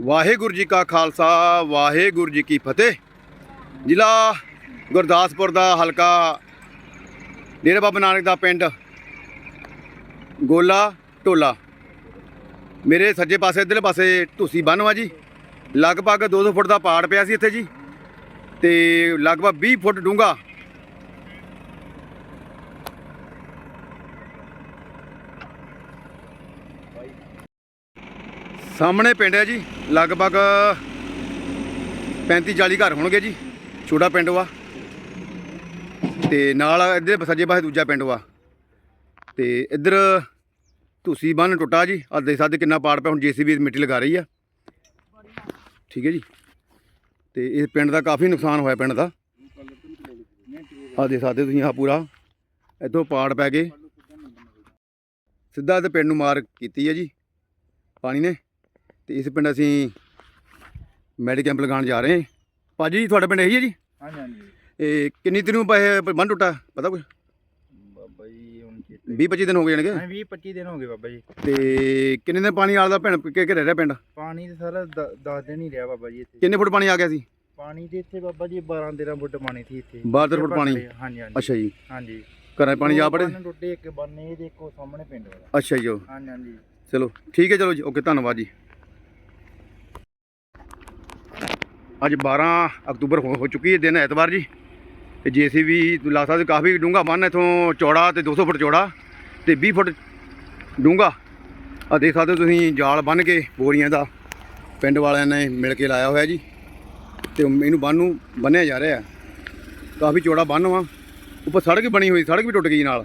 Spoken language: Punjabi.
ਵਾਹਿਗੁਰੂ ਜੀ ਕਾ ਖਾਲਸਾ, ਵਾਹਿਗੁਰੂ ਜੀ ਕੀ ਫਤਿਹ। ਜ਼ਿਲ੍ਹਾ ਗੁਰਦਾਸਪੁਰ ਦਾ ਹਲਕਾ ਡੇਰਾ ਬਾਬਾ ਨਾਨਕ ਦਾ ਪਿੰਡ ਗੋਲਾ ਟੋਲਾ। ਮੇਰੇ ਸੱਜੇ ਪਾਸੇ, ਇੱਧਰਲੇ ਪਾਸੇ ਢੂਸੀ ਬੰਨ ਵਾ ਜੀ। ਲਗਭਗ 200 ਫੁੱਟ ਦਾ ਪਾੜ ਪਿਆ ਸੀ ਇੱਥੇ ਜੀ। ਤੇ ਲਗਭਗ 20 ਫੁੱਟ ਡੂੰਘਾ ਸਾਹਮਣੇ ਪਿੰਡ ਹੈ ਜੀ, ਲਗਭਗ 35 40 ਘਰ ਹੋਣਗੇ ਜੀ, ਛੋਟਾ ਪਿੰਡ ਵਾ। ਤੇ ਨਾਲ ਇੱਧਰ ਸੱਜੇ ਪਾਸੇ ਦੂਜਾ ਪਿੰਡ ਵਾ। ਤੇ ਇੱਧਰ ਤੁਸੀਂ ਬੰਨ ਟੁੱਟਾ ਜੀ ਆ ਦੇਖ ਸਕਦੇ ਕਿੰਨਾ ਪਾੜ ਪਿਆ, ਹੁਣ ਜੀਸੀਬੀ ਮਿੱਟੀ ਲਗਾ ਰਹੀ ਆ। ਠੀਕ ਹੈ ਜੀ। ਤੇ ਇਹ ਪਿੰਡ ਦਾ ਕਾਫੀ ਨੁਕਸਾਨ ਹੋਇਆ ਪਿੰਡ ਦਾ। ਆ ਦੇਖ ਸਕਦੇ ਤੁਸੀਂ ਆ ਪੂਰਾ, ਇੱਥੋਂ ਪਾੜ ਪੈ ਗਏ। ਸਿੱਧਾ ਤੇ ਪਿੰਡ ਨੂੰ ਮਾਰ ਕੀਤੀ ਹੈ ਜੀ, ਪਾਣੀ ਨੇ। ਤੇ ਇਸ ਪਿੰਡ ਅਸੀਂ ਮੈਡੀ ਕੈਂਪ ਲਗਾਉਣ ਜਾ ਰਹੇ ਹਾਂ। ਭਾਜੀ ਤੁਹਾਡਾ ਪਿੰਡ ਇਹੀ ਹੈ ਜੀ? ਹਾਂਜੀ ਹਾਂਜੀ ਇਹ ਕਿੰਨੀ ਦਿਨ ਨੂੰ ਪਏ ਬੰਨ ਟੁੱਟਾ? ਪਤਾ ਕੁਛ? ਬਾਬਾ ਜੀ ਹੁਣ ਚੇਤੇ 20 25 ਦਿਨ ਹੋ ਗਏ ਜਾਣਗੇ ਹਾਂ 20 25 ਦਿਨ ਹੋ ਗਏ ਬਾਬਾ ਜੀ। ਤੇ ਕਿੰਨੇ ਦਿਨ ਪਾਣੀ ਆਲਦਾ ਭੈਣ ਕਿ ਕਿ ਰਹਿ ਰਿਹਾ ਪਿੰਡ? ਪਾਣੀ ਤੇ ਸਾਰਾ 10 ਦਿਨ ਹੀ ਰਿਹਾ ਬਾਬਾ ਜੀ ਇੱਥੇ। ਕਿੰਨੇ ਫੁੱਟ ਪਾਣੀ ਆ ਗਿਆ ਸੀ? ਪਾਣੀ ਦੇ ਇੱਥੇ ਬਾਬਾ ਜੀ 12 13 ਫੁੱਟ ਪਾਣੀ ਸੀ ਇੱਥੇ। 12 ਫੁੱਟ ਪਾਣੀ? ਹਾਂਜੀ ਹਾਂਜੀ। ਅੱਛਾ ਜੀ। ਹਾਂਜੀ। ਘਰਾਂ ਪਾਣੀ ਜਾ ਪੜੇ ਟੁੱਟੇ ਇੱਕ ਬੰਨੇ ਇੱਕੋ ਸਾਹਮਣੇ ਪਿੰਡ ਵਾਲਾ। ਅੱਛਾ ਜੀ ਹਾਂਜੀ ਹਾਂਜੀ। ਚਲੋ ਠੀਕ ਹੈ ਚਲੋ ਜੀ। ਓਕੇ ਧੰਨਵਾਦ ਜੀ। ਅੱਜ 12 ਅਕਤੂਬਰ ਹੋ ਹੋ ਚੁੱਕੀ ਹੈ ਦਿਨ ਐਤਵਾਰ ਜੀ। ਤੇ ਜੀਸੀਬੀ ਲਾ ਸਕਦੇ ਕਾਫੀ ਡੂੰਘਾ ਬੰਨ ਇਥੋਂ ਚੌੜਾ ਤੇ 200 ਫੁੱਟ ਚੌੜਾ ਤੇ 20 ਫੁੱਟ ਡੂੰਘਾ। ਆ ਦੇਖ ਸਕਦੇ ਹੋ ਤੁਸੀਂ ਜਾਲ ਬੰਨ ਕੇ ਬੋਰੀਆਂ ਦਾ ਪਿੰਡ ਵਾਲਿਆਂ ਨੇ ਮਿਲ ਕੇ ਲਾਇਆ ਹੋਇਆ ਜੀ। ਤੇ ਇਹਨੂੰ ਬੰਨ ਨੂੰ ਬੰਨਿਆ ਜਾ ਰਿਹਾ। ਕਾਫੀ ਚੌੜਾ ਬੰਨ ਵਾ। ਉੱਪਰ ਸੜਕ ਬਣੀ ਹੋਈ, ਸੜਕ ਵੀ ਟੁੱਟ ਗਈ ਨਾਲ।